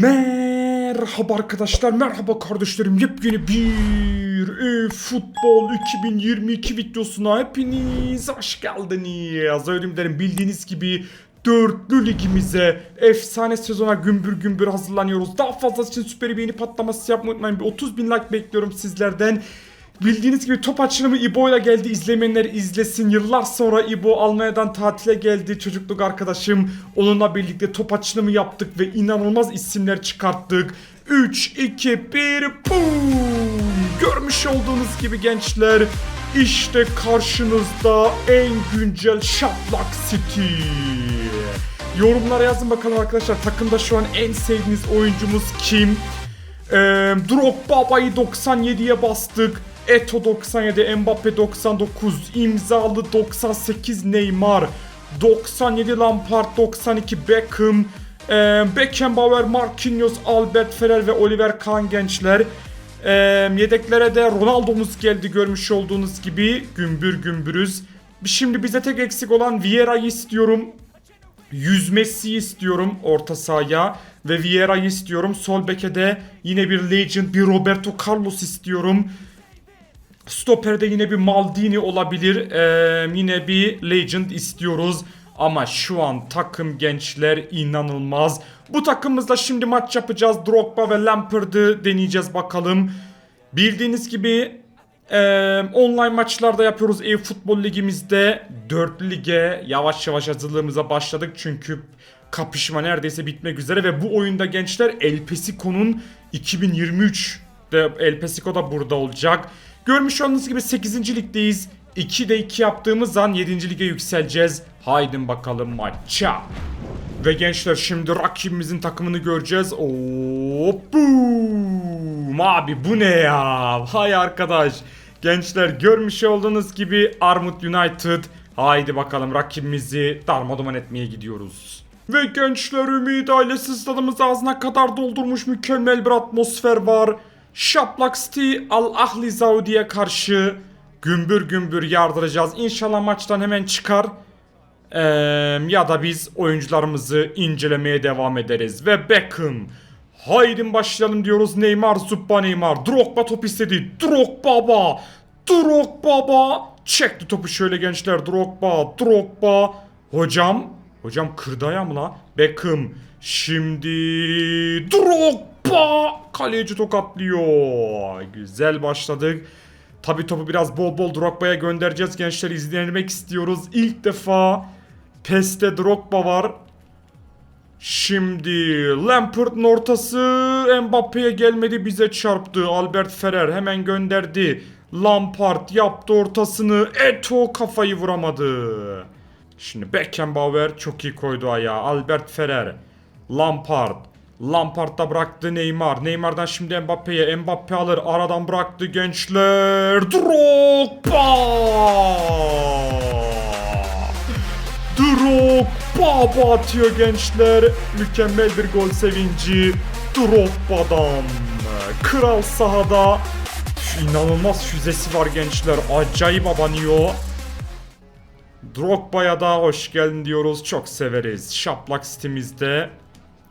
Merhaba arkadaşlar, merhaba kardeşlerim. Yepyeni bir e, futbol 2022 videosuna hepiniz hoş geldiniz. Ölümlerin bildiğiniz gibi dörtlü ligimize efsane sezona gümbür gümbür hazırlanıyoruz. Daha fazlası için süper beğeni patlaması yapmayı unutmayın. Bir 30 bin like bekliyorum sizlerden. Bildiğiniz gibi top açılımı İbo ile geldi. İzlemeyenler izlesin. Yıllar sonra İbo Almanya'dan tatile geldi. Çocukluk arkadaşım. Onunla birlikte top açılımı yaptık ve inanılmaz isimler çıkarttık. 3, 2, 1, boom! Görmüş olduğunuz gibi gençler işte karşınızda en güncel Şaplak City. Yorumlara yazın bakalım arkadaşlar takımda şu an en sevdiğiniz oyuncumuz kim? Ee, Drogba'yı 97'ye bastık. Eto 97, Mbappe 99, imzalı 98 Neymar, 97 Lampard, 92 Beckham, ee, Beckenbauer, Marquinhos, Albert Ferrer ve Oliver Kahn gençler. Ee, yedeklere de Ronaldo'muz geldi görmüş olduğunuz gibi gümbür gümbürüz. Şimdi bize tek eksik olan Vieira'yı istiyorum. Yüzmesi istiyorum orta sahaya ve Vieira'yı istiyorum. Sol beke de yine bir legend, bir Roberto Carlos istiyorum. Stoper'de yine bir Maldini olabilir. Ee, yine bir legend istiyoruz. Ama şu an takım gençler inanılmaz. Bu takımımızla şimdi maç yapacağız. Drogba ve Lampard'ı deneyeceğiz bakalım. Bildiğiniz gibi ee, online maçlarda yapıyoruz e-futbol ligimizde 4 lige yavaş yavaş hazırlığımıza başladık çünkü kapışma neredeyse bitmek üzere ve bu oyunda gençler El Pesico'nun 2023 de El Pesico da burada olacak. Görmüş olduğunuz gibi 8. ligdeyiz. 2'de 2 yaptığımız an 7. lige yükseleceğiz. Haydi bakalım maça. Ve gençler şimdi rakibimizin takımını göreceğiz. Hop boom. Abi bu ne ya? Hay arkadaş. Gençler görmüş olduğunuz gibi Armut United. Haydi bakalım rakibimizi darmaduman etmeye gidiyoruz. Ve gençler Ümit ailesi stadımızı ağzına kadar doldurmuş mükemmel bir atmosfer var. Şaplak City Al Ahli Saudi'ye karşı gümbür gümbür yardıracağız. İnşallah maçtan hemen çıkar. Ee, ya da biz oyuncularımızı incelemeye devam ederiz. Ve Beckham. Haydi başlayalım diyoruz. Neymar, Zubba Neymar. Drogba top istedi. Drogba baba. Drogba baba. Çekti topu şöyle gençler. Drogba, Drogba. Hocam. Hocam kırdı ayağım la. Beckham. Şimdi Drogba. Kaleci tokatlıyor. Güzel başladık. Tabi topu biraz bol bol Drogba'ya göndereceğiz gençler izlemek istiyoruz. İlk defa PES'te Drogba var. Şimdi Lampard'ın ortası Mbappe'ye gelmedi bize çarptı. Albert Ferrer hemen gönderdi. Lampard yaptı ortasını. Eto kafayı vuramadı. Şimdi Beckenbauer çok iyi koydu ayağı. Albert Ferrer. Lampard. Lampard da bıraktı Neymar. Neymar'dan şimdi Mbappe'ye. Mbappe alır. Aradan bıraktı gençler. Drogba. Drogba atıyor gençler. Mükemmel bir gol sevinci. Drogba'dan. Kral sahada. İnanılmaz füzesi var gençler. Acayip abanıyor. Drogba'ya da hoş geldin diyoruz. Çok severiz. Şaplak sitemizde.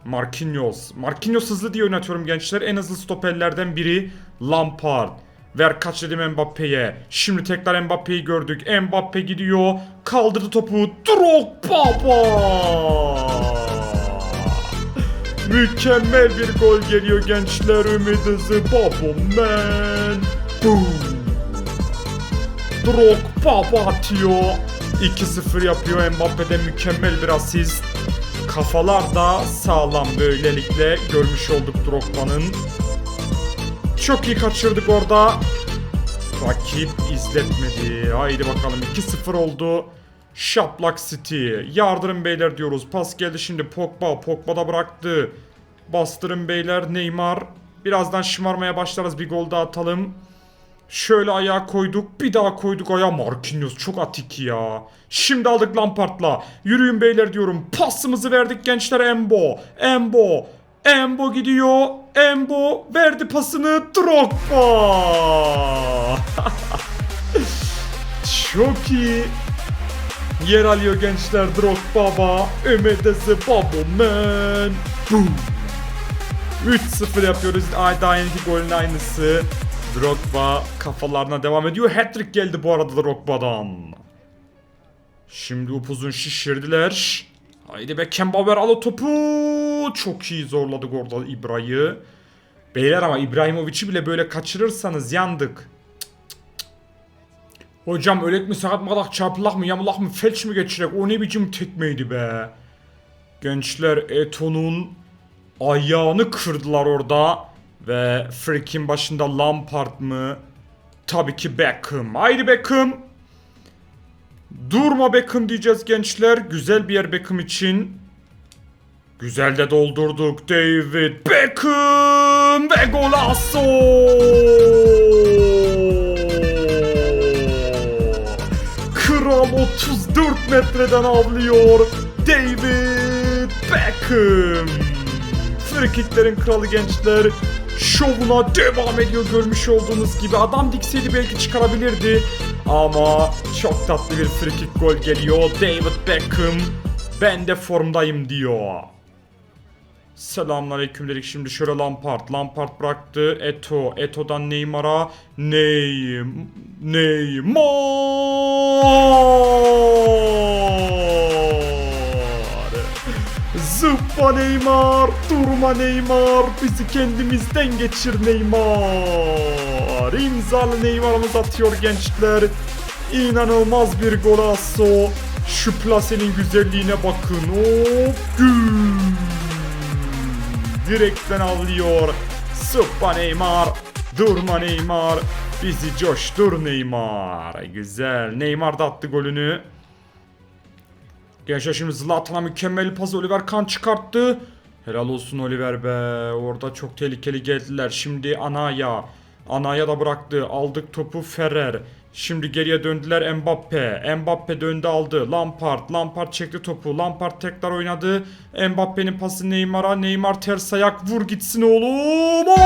Marquinhos. Marquinhos hızlı diye oynatıyorum gençler. En hızlı stoperlerden biri Lampard. Ver kaç dedim Mbappe'ye. Şimdi tekrar Mbappe'yi gördük. Mbappe gidiyor. Kaldırdı topu. Drogba. Mükemmel bir gol geliyor gençler. Ümit hızı. Babo man. Boom. Drogba atıyor. 2-0 yapıyor Mbappe'de mükemmel bir asist. Kafalar da sağlam böylelikle görmüş olduk Drogba'nın. Çok iyi kaçırdık orada. Rakip izletmedi. Haydi bakalım 2-0 oldu. Şaplak City. Yardırın beyler diyoruz. Pas geldi şimdi Pogba. Pogba da bıraktı. Bastırın beyler Neymar. Birazdan şımarmaya başlarız. Bir gol daha atalım. Şöyle ayağa koyduk. Bir daha koyduk ayağa. Marquinhos çok atik ya. Şimdi aldık Lampard'la. Yürüyün beyler diyorum. Pasımızı verdik gençler Embo. Embo. Embo gidiyor. Embo verdi pasını. Drogba. çok iyi. Yer alıyor gençler Drogba. Ömedesi Babo man. Boom. 3-0 yapıyoruz. Daha yeniki golün aynısı. Drogba kafalarına devam ediyor. Hat-trick geldi bu arada Drogba'dan. Şimdi upuzun şişirdiler. Haydi Beckenbauer al o topu. Çok iyi zorladık orada İbra'yı. Beyler ama İbrahimovic'i bile böyle kaçırırsanız yandık. Hocam ölek mi sakat mı kalak çarpılak mı yamulak mı felç mi geçirek o ne biçim tekmeydi be. Gençler Eto'nun ayağını kırdılar orada. Ve Frick'in başında Lampard mı? Tabii ki Beckham. Haydi Beckham. Durma Beckham diyeceğiz gençler. Güzel bir yer Beckham için. Güzel de doldurduk David Beckham ve golazo. Kral 34 metreden avlıyor David Beckham. Frikiklerin kralı gençler şovuna devam ediyor görmüş olduğunuz gibi. Adam dikseydi belki çıkarabilirdi. Ama çok tatlı bir frikik gol geliyor. David Beckham ben de formdayım diyor. Selamünaleyküm dedik şimdi şöyle Lampard. Lampard bıraktı. Eto. Eto'dan Neymar'a. Neym Neymar. Zıpla Neymar. Durma Neymar. Bizi kendimizden geçir Neymar. İmzalı Neymar'ımız atıyor gençler. İnanılmaz bir golazo. Şu plasenin güzelliğine bakın. Hop. Gül. Direkten avlıyor. Sıppa Neymar. Durma Neymar. Bizi coştur Neymar. Güzel. Neymar da attı golünü. Gençler şimdi Zlatan'a mükemmel pas Oliver Kahn çıkarttı. Helal olsun Oliver be. Orada çok tehlikeli geldiler. Şimdi Anaya. Anaya da bıraktı. Aldık topu Ferrer. Şimdi geriye döndüler Mbappe. Mbappe döndü aldı. Lampard. Lampard çekti topu. Lampard tekrar oynadı. Mbappe'nin pası Neymar'a. Neymar ters ayak. Vur gitsin oğlum. Oo!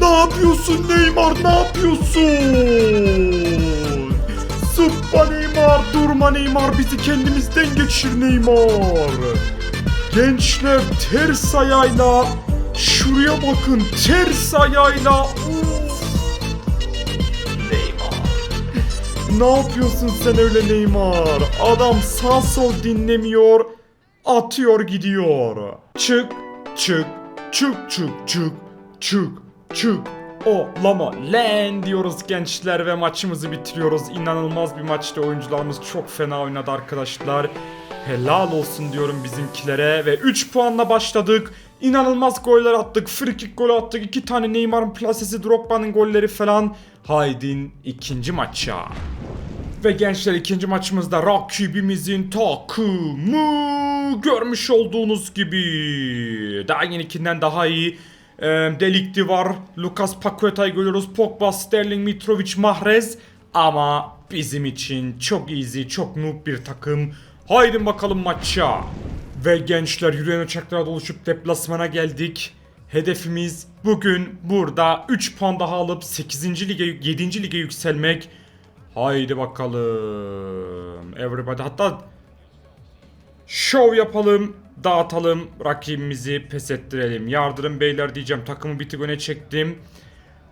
Ne yapıyorsun Neymar? Ne yapıyorsun? Neymar, durma Neymar, bizi kendimizden geçir Neymar. Gençler ters ayağıyla, şuraya bakın ters ayağıyla. Ne yapıyorsun sen öyle Neymar? Adam sağ sol dinlemiyor, atıyor gidiyor. Çık, çık, çık, çık, çık, çık, çık. O lama len diyoruz gençler ve maçımızı bitiriyoruz. İnanılmaz bir maçtı. Oyuncularımız çok fena oynadı arkadaşlar. Helal olsun diyorum bizimkilere ve 3 puanla başladık. İnanılmaz goller attık. Frikik golü attık. 2 tane Neymar'ın plasesi, Drogba'nın golleri falan. Haydin ikinci maça. Ve gençler ikinci maçımızda rakibimizin takımı görmüş olduğunuz gibi. Daha yenikinden daha iyi. Ee, Delikti var. Lucas Paqueta'yı görüyoruz. Pogba, Sterling, Mitrovic, Mahrez. Ama bizim için çok easy, çok noob bir takım. Haydi bakalım maça. Ve gençler yürüyen uçaklara doluşup deplasmana geldik. Hedefimiz bugün burada 3 puan daha alıp 8. lige 7. lige yükselmek. Haydi bakalım. Everybody hatta şov yapalım, dağıtalım, rakibimizi pes ettirelim. Yardırın beyler diyeceğim. Takımı bir tık öne çektim.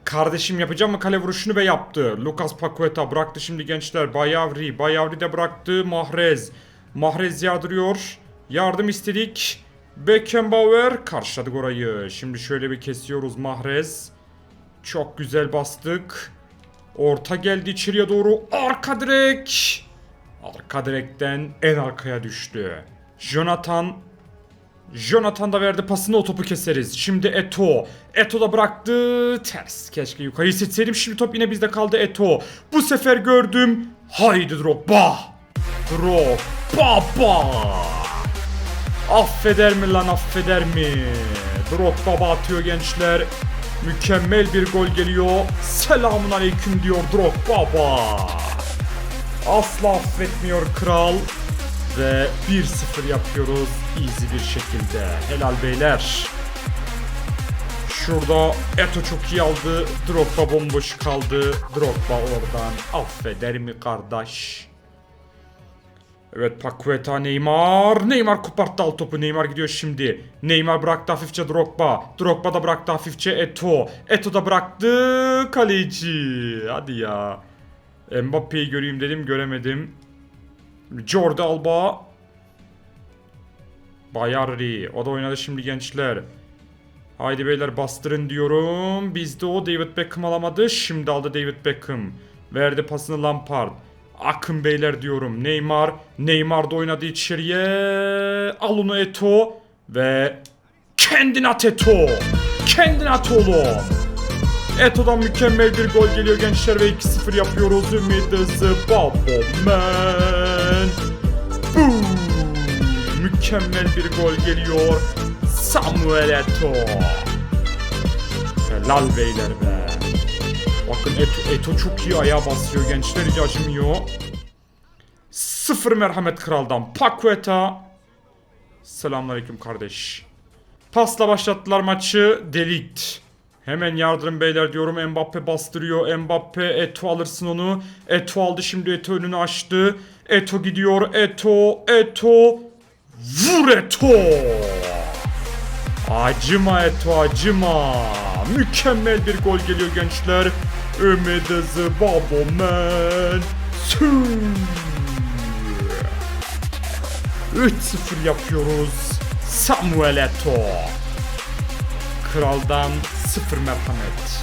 Kardeşim yapacağım mı kale vuruşunu ve yaptı. Lucas Paqueta bıraktı şimdi gençler. Bayavri. Bayavri de bıraktı. Mahrez. Mahrez yardırıyor. Yardım istedik. Beckenbauer karşıladık orayı. Şimdi şöyle bir kesiyoruz Mahrez. Çok güzel bastık. Orta geldi içeriye doğru. Arka direk. Arka direkten en arkaya düştü. Jonathan Jonathan da verdi pasını o topu keseriz. Şimdi Eto. Eto da bıraktı. Ters. Keşke yukarıyı seçseydim. Şimdi top yine bizde kaldı Eto. Bu sefer gördüm. Haydi Drogba. Drogba. Ba. Affeder mi lan affeder mi? Drogba atıyor gençler. Mükemmel bir gol geliyor. Selamun aleyküm diyor Drogba. Ba. Asla affetmiyor kral. Ve 1-0 yapıyoruz easy bir şekilde. Helal beyler. Şurada Eto çok iyi aldı. Drogba bomboş kaldı. Drogba oradan affeder mi kardeş? Evet Paqueta Neymar. Neymar koparttı alt topu. Neymar gidiyor şimdi. Neymar bıraktı hafifçe Drogba. Drogba da bıraktı hafifçe Eto. Eto da bıraktı kaleci. Hadi ya. Mbappe'yi göreyim dedim göremedim. Jordi Alba. Bayarri. O da oynadı şimdi gençler. Haydi beyler bastırın diyorum. Bizde o David Beckham alamadı. Şimdi aldı David Beckham. Verdi pasını Lampard. Akın beyler diyorum. Neymar. Neymar da oynadı içeriye. Al Eto. Ve kendin at Eto. Kendin at oğlum. Eto'dan mükemmel bir gol geliyor gençler ve 2-0 yapıyoruz. Ümidisi Babo Man. Boom. Mükemmel bir gol geliyor. Samuel Eto. Helal beyler be. Bakın Eto, Eto çok iyi ayağa basıyor gençler hiç acımıyor. Sıfır merhamet kraldan. Paqueta. Selamünaleyküm kardeş. Pasla başlattılar maçı. Delikt. Hemen yardım beyler diyorum. Mbappe bastırıyor. Mbappe Eto alırsın onu. Eto aldı şimdi Eto önünü açtı. Eto gidiyor. Eto. Eto. Vur Eto. Acıma Eto acıma. Mükemmel bir gol geliyor gençler. Ümit Man. Sü. 3-0 yapıyoruz. Samuel Eto. Kraldan 0 merhamet.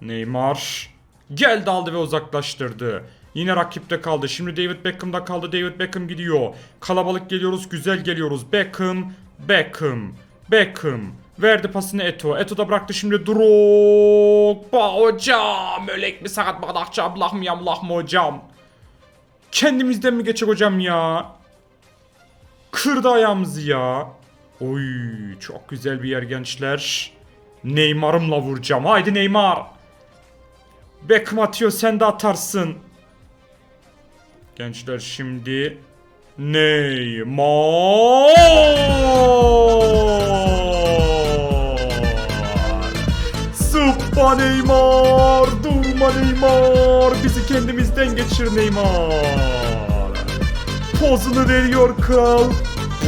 Neymar geldi aldı ve uzaklaştırdı. Yine rakipte kaldı. Şimdi David Beckham'da kaldı. David Beckham gidiyor. Kalabalık geliyoruz. Güzel geliyoruz. Beckham. Beckham. Beckham. Verdi pasını Eto. Eto da bıraktı şimdi Drogba hocam. Ölek mi sakat bardakçı ablah mı yamlah mı hocam? Kendimizden mi geçecek hocam ya? Kırdı ayağımızı ya. Oy çok güzel bir yer gençler. Neymar'ımla vuracağım. Haydi Neymar. Beckham atıyor sen de atarsın. Gençler şimdi Neymar. Sıppa Neymar. Durma Neymar. Bizi kendimizden geçir Neymar. Pozunu veriyor kral.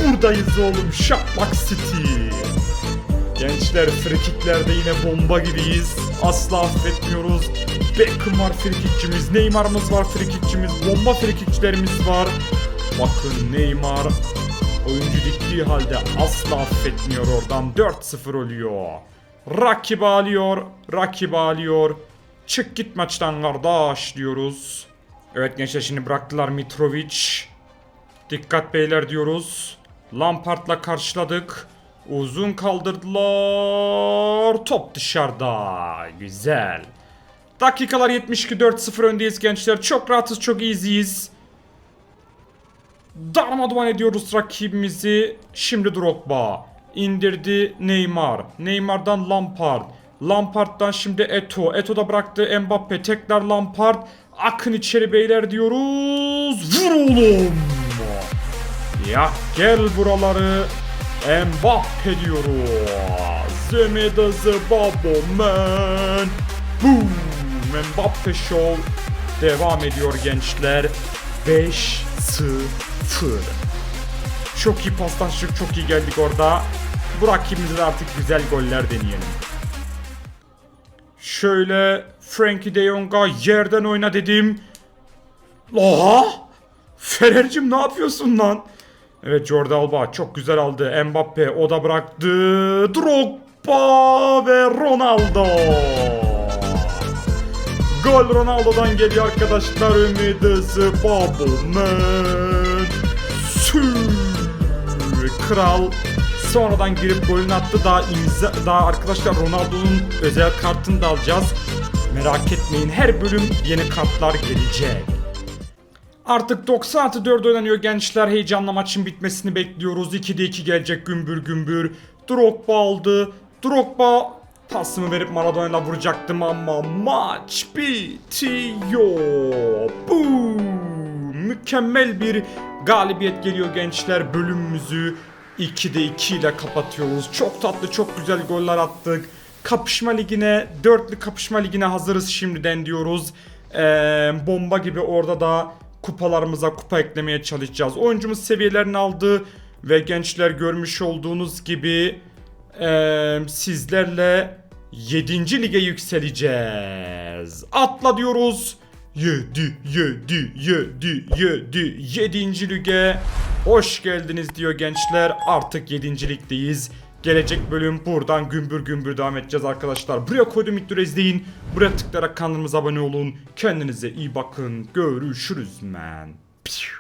Buradayız oğlum Şaplak City. Gençler frikiklerde yine bomba gibiyiz. Asla affetmiyoruz. Beckham var frikikçimiz, Neymar'ımız var frikikçimiz, bomba frikikçilerimiz var. Bakın Neymar oyuncu diktiği halde asla affetmiyor oradan. 4-0 oluyor. Rakip alıyor, rakip alıyor. Çık git maçtan kardeş diyoruz. Evet gençler şimdi bıraktılar Mitrovic. Dikkat beyler diyoruz. Lampard'la karşıladık. Uzun kaldırdılar. Top dışarıda. Güzel. Dakikalar 72 4-0 öndeyiz gençler. Çok rahatız, çok easy'yiz. Darmadağın ediyoruz rakibimizi. Şimdi Drogba. indirdi Neymar. Neymar'dan Lampard. Lampard'dan şimdi Eto. Eto da bıraktı Mbappe. Tekrar Lampard. Akın içeri beyler diyoruz. Vur oğlum. Ya gel buraları. Mbappe diyoruz. Zemedazı Babo Man. Boom. Mbappe Show devam ediyor gençler. 5-0. Çok iyi paslaştık, çok iyi geldik orada. Bu rakibimize artık güzel goller deneyelim. Şöyle Frankie de Jong'a yerden oyna dedim. Oha! Ferer'cim ne yapıyorsun lan? Evet Jordi Alba çok güzel aldı. Mbappe o da bıraktı. Drogba ve Ronaldo. Gol Ronaldo'dan geliyor arkadaşlar. Ümidisi Baboman. Sü. Kral sonradan girip golünü attı. Daha imza daha arkadaşlar Ronaldo'nun özel kartını da alacağız. Merak etmeyin her bölüm yeni kartlar gelecek. Artık 90 artı 4 oynanıyor gençler. Heyecanla maçın bitmesini bekliyoruz. 2'de 2 gelecek gümbür gümbür. Drogba aldı. Drogba pasımı verip Maradona'yla vuracaktım ama maç bitiyor. Boom! Mükemmel bir galibiyet geliyor gençler. Bölümümüzü 2'de 2 ile kapatıyoruz. Çok tatlı, çok güzel goller attık. Kapışma ligine, dörtlü kapışma ligine hazırız şimdiden diyoruz. Ee, bomba gibi orada da kupalarımıza kupa eklemeye çalışacağız. Oyuncumuz seviyelerini aldı ve gençler görmüş olduğunuz gibi ee, sizlerle 7. lige yükseleceğiz. Atla diyoruz. 7 7 7 7 7. lige hoş geldiniz diyor gençler. Artık 7. ligdeyiz. Gelecek bölüm buradan gümbür gümbür devam edeceğiz arkadaşlar. Buraya koydum videoyu izleyin. Buraya tıklayarak kanalımıza abone olun. Kendinize iyi bakın. Görüşürüz man. Piu.